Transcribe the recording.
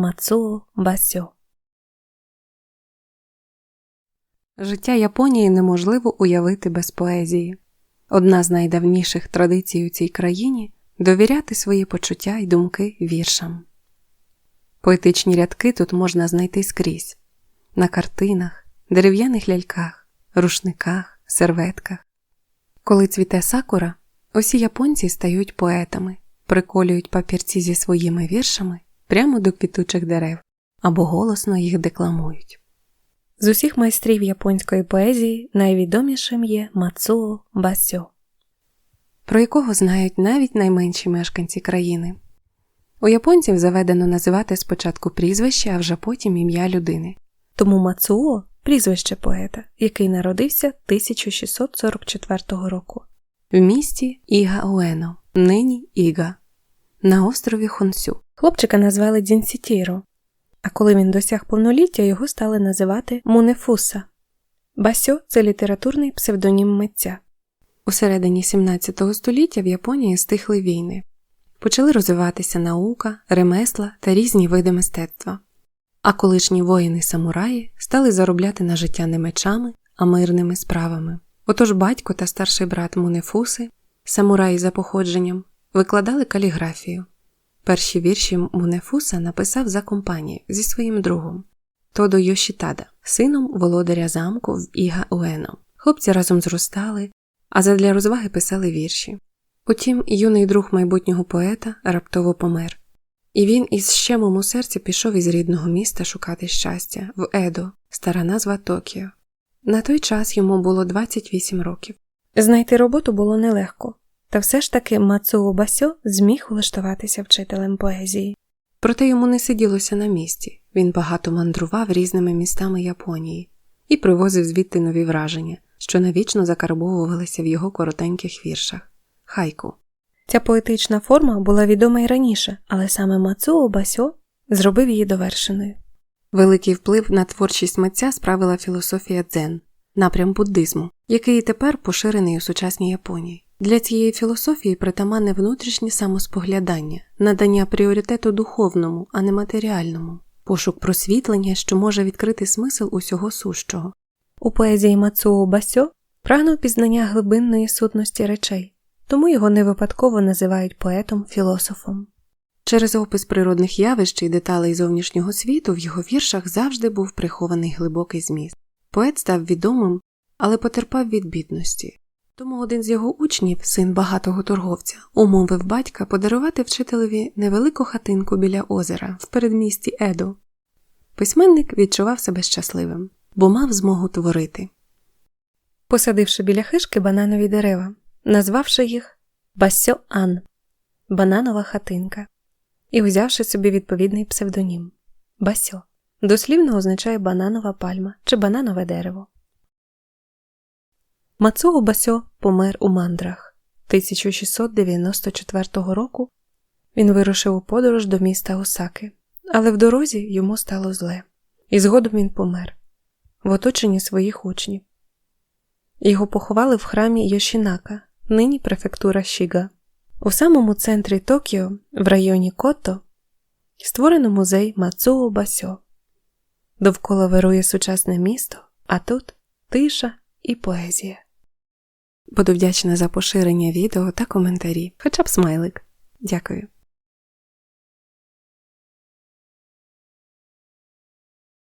Мацуо Басьо. Життя Японії неможливо уявити без поезії. Одна з найдавніших традицій у цій країні довіряти свої почуття й думки віршам. Поетичні рядки тут можна знайти скрізь на картинах, дерев'яних ляльках, рушниках, серветках. Коли цвіте сакура, усі японці стають поетами, приколюють папірці зі своїми віршами прямо до квітучих дерев або голосно їх декламують. З усіх майстрів японської поезії найвідомішим є Мацуо Басьо. про якого знають навіть найменші мешканці країни. У японців заведено називати спочатку прізвище, а вже потім ім'я людини. Тому Мацуо прізвище поета, який народився 1644 року. В місті Іга-Уено, нині Іга, на острові Хонсю. Хлопчика назвали Дзінсітіро, а коли він досяг повноліття, його стали називати Мунефуса. Басьо це літературний псевдонім митця. У середині 17 століття в Японії стихли війни. Почали розвиватися наука, ремесла та різні види мистецтва. А колишні воїни-самураї стали заробляти на життя не мечами, а мирними справами. Отож батько та старший брат Мунефуси, самураї за походженням, викладали каліграфію. Перші вірші Мунефуса написав за компанію зі своїм другом Тодо Йошітада, сином володаря замку в Іга Уено. Хлопці разом зростали, а задля розваги писали вірші. Утім, юний друг майбутнього поета раптово помер, і він із щемом у серці пішов із рідного міста шукати щастя в Едо, стара назва Токіо. На той час йому було 28 років. Знайти роботу було нелегко, та все ж таки Мацуо Басьо зміг влаштуватися вчителем поезії. Проте йому не сиділося на місці. Він багато мандрував різними містами Японії і привозив звідти нові враження, що навічно закарбовувалися в його коротеньких віршах. Хайку. Ця поетична форма була відома й раніше, але саме Мацуо Басьо зробив її довершеною. Великий вплив на творчість митця справила філософія дзен, напрям буддизму, який і тепер поширений у сучасній Японії. Для цієї філософії притаманне внутрішнє самоспоглядання, надання пріоритету духовному, а не матеріальному, пошук просвітлення, що може відкрити смисл усього сущого. У поезії Мацуо Басьо прагнув пізнання глибинної сутності речей, тому його не випадково називають поетом-філософом. Через опис природних явищ і деталей зовнішнього світу в його віршах завжди був прихований глибокий зміст. Поет став відомим, але потерпав від бідності. Тому один з його учнів, син багатого торговця, умовив батька подарувати вчителеві невелику хатинку біля озера в передмісті Едо. Письменник відчував себе щасливим, бо мав змогу творити. Посадивши біля хишки бананові дерева, назвавши їх Басьо Ан бананова хатинка, і взявши собі відповідний псевдонім Басьо, дослівно означає бананова пальма чи бананове дерево. Мацуо Басьо помер у мандрах 1694 року. Він вирушив у подорож до міста Осаки, але в дорозі йому стало зле, і згодом він помер в оточенні своїх учнів. Його поховали в храмі Йошінака, нині префектура Шіга. У самому центрі Токіо, в районі Кото, створено музей Мацуо Басьо. Довкола вирує сучасне місто, а тут тиша і поезія. Буду вдячна за поширення відео та коментарі, хоча б смайлик. Дякую.